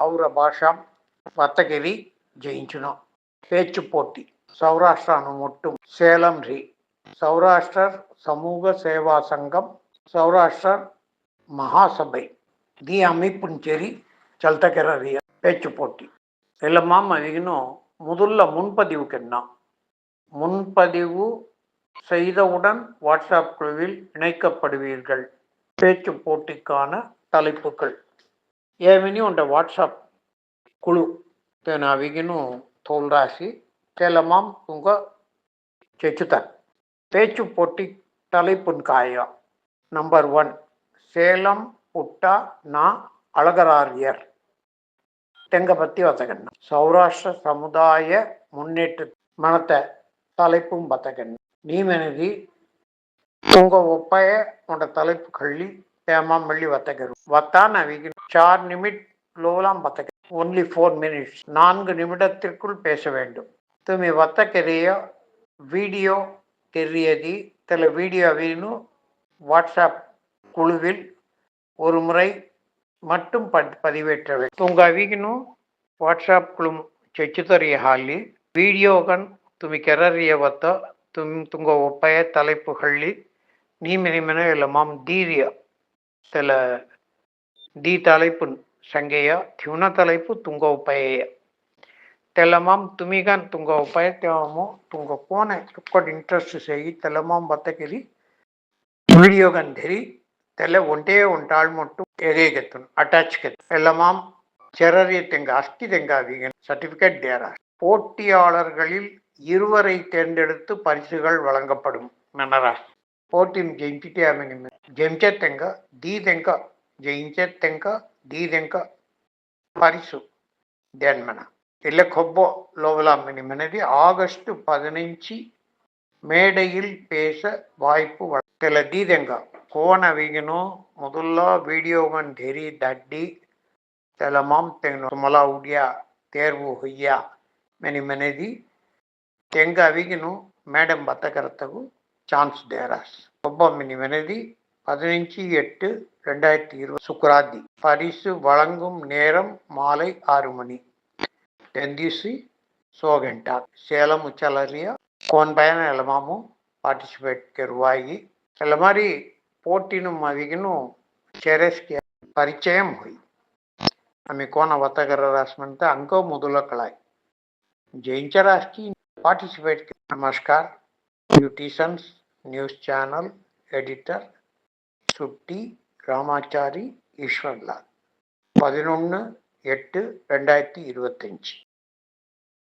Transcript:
ఔర భాష పత్తగిరి జయించును பேச்சு போட்டி சௌராஷ்டிரானு மட்டும் சேலம் ரி சௌராஷ்டிரர் சமூக சேவா சங்கம் சௌராஷ்டிரர் மகாசபை. தி அமைப்பும் சரி சல்தகிற பேச்சு போட்டி. எல்லாம் அதிகனும் முதல்ல முன்பதிவுக்கு என்ன முன்பதிவு செய்தவுடன் வாட்ஸ்அப் குழுவில் இணைக்கப்படுவீர்கள். பேச்சு போட்டிக்கான தலைப்புகள். ఏమని ఉండే వాట్సాప్ కుళు నావిగిను தோல்ராசி கேலமாம் உங்க செச்சுத்தன் பேச்சு போட்டி தலைப்புன் காயம் நம்பர் ஒன் சேலம் புட்டா நான் அழகராரியர். தெங்க பற்றி வத்தகண்ணா சௌராஷ்டிர சமுதாய முன்னேற்ற மனத்தை தலைப்பும் பத்தகண்ணா நீ மனதி உங்கள் ஒப்பைய உன்னோட தலைப்பு கள்ளி ಮಳ್ಳಿ வத்தகரு வத்தான் அவிக்கு சார் நிமிட் லோலாம் வத்தக ஒன்லி ஃபோர் மினிட்ஸ் நான்கு நிமிடத்திற்குள் பேச வேண்டும் துமி வத்தக்கெரிய வீடியோ தெரியதி தல வீடியோ அவின்னு வாட்ஸ்அப் குழுவில் ஒரு முறை மட்டும் பதிவேற்ற வேண்டும் உங்க ಅವಿಗಿನು ವಾಟ್ಸಾಪ್ ಕುಳು ಚೆಚ್ಚುತರಿಯ ಹಾಲಿ ವಿಡಿಯೋಗನ್ ತುಮಿ ಕೆರರಿಯವತ್ತ ತುಮ್ ತುಂಗ ಒಪ್ಪಯ தலைப்பு ಹಳ್ಳಿ நீமினிமன இலமாம் தீரிய சில டி தலைப்பு ಸಂಘೆಯ ತ್ಯುನ ತಲೈಪು ತುಂಗ ಉಪಾಯ துமிகன் ತುಮಿಗಾನ್ ತುಂಗ ಉಪಾಯ ತೆವಮು ತುಂಗ ಕೋನೆ ತುಕ್ಕಡ್ ಇಂಟ್ರೆಸ್ಟ್ ಸೇಗಿ ತೆಲಮಾಂ ಬತ್ತಕೆರಿ ವಿಡಿಯೋಗನ್ ಧೆರಿ ತೆಲೆ ಒಂಟೇ மட்டும் எதே ಎರೇಗೆತ್ತನು அட்டாச் ಗೆತ್ತು ಎಲ್ಲಮಾಂ செரறிய தெங்க அஸ்தி தெங்காதீங்க சர்டிபிகேட் தேரா. போட்டியாளர்களில் இருவரை தேர்ந்தெடுத்து பரிசுகள் வழங்கப்படும் நனரா. போட்டியும் ஜெயிச்சுட்டே அமைங்க ஜெயிச்சே தெங்க தி தெங்க ஜெயிச்ச தெங்க தி தெங்க பரிசு தேன்மன இல்லை கொப்போ லோவலாமினி மனதி ஆகஸ்ட் பதினஞ்சு மேடையில் பேச வாய்ப்பு சில தீதெங்க கோணவிகனோ முதல்ல வீடியோவன் தெரி தட்டி తెలమాం తెమలా ఉడియా ತೇರ್ವು ಹುಯ್ಯ ಮೆನಿ ಮೆನೆದಿ ತೆಂಗ ಅವಿಗಿನು மேடம் பத்தகரத்தகு சான்ஸ் தேராஸ் ஒப்ப மினி மெனதி பதினஞ்சு எட்டு ரெண்டாயிரத்தி இருபது சுக்கராந்தி பரிசு வழங்கும் நேரம் மாலை ஆறு மணி டெந்திசி சோகெண்டா சேலம் உச்சலரியா கோன் பயணம் எல்லாமும் ಪಾರ್ಟಿಸಿಪೇಟ್ ರುವಾಗಿ ಎಲ್ಲ ಮಾರಿ ಪೋಟಿನೂ ಅವಿಗಿನೂ ಚೆರೆಸ್ಗೆ ಪರಿಚಯ ಹೋಯಿ ಆమె ಕೋನ ವತಗರ ರಾಸ್ಮಂತ ಅಂಕೋ ಮೊದಲ ಕಳಾಯ್ ಜೈಂಚ ರಾಸ್ಕಿ ಪಾರ್ಟಿಸಿಪೇಟ್ ನಮಸ್ಕಾರ ನ್ಯೂಟಿಸನ್ಸ್ ನ್ಯೂಸ್ ಚಾನಲ್ ಎಡಿಟರ್ சுட்டி ராமாச்சாரி ஈஸ்வர்லால் பதினொன்று எட்டு ரெண்டாயிரத்தி இருபத்தஞ்சி.